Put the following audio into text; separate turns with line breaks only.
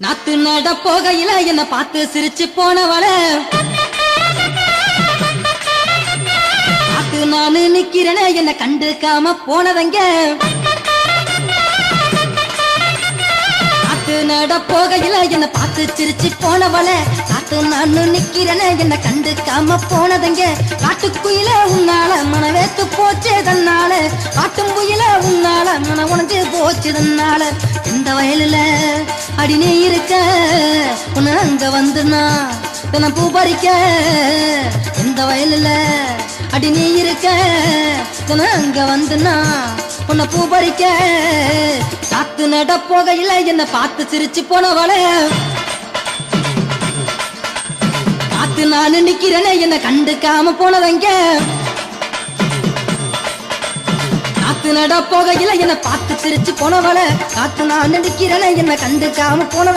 நாத்து நட போகையில என்ன பார்த்து சிரிச்சு போனவள. நாத்து நானு நிக்கிறேனே என்ன கண்டுக்காம போனவங்க. நாத்து நட போகையில என்ன பார்த்து சிரிச்சு போனவள. நாத்து நானு நிக்கிறேனே என்ன கண்டுக்காம போனதங்க. காட்டுக்குயில உன்னால மனவேத்து போச்சு தன்னால. காட்டும் புயல உன்னால மன உணஞ்சு போச்சு தன்னால. இந்த வயலுல அடி நீ இருக்க உன்னை அங்க வந்து நான் தினம் பூ பறிக்க. இந்த வயலுல அடி நீ இருக்க தினம் அங்க வந்து நான் உன்னை பூ பறிக்க. காத்து நட போகையில என்ன பார்த்து சிரிச்சு போனவளே. காத்து நான் நிக்கிறேனே என்ன கண்டுக்காம போனவங்க. காத்து நட போகையில என்ன பார்த்து சிரிச்சு போனவள. காத்து நான் நினைக்கிறேன் என்ன கண்டுக்காம போனவ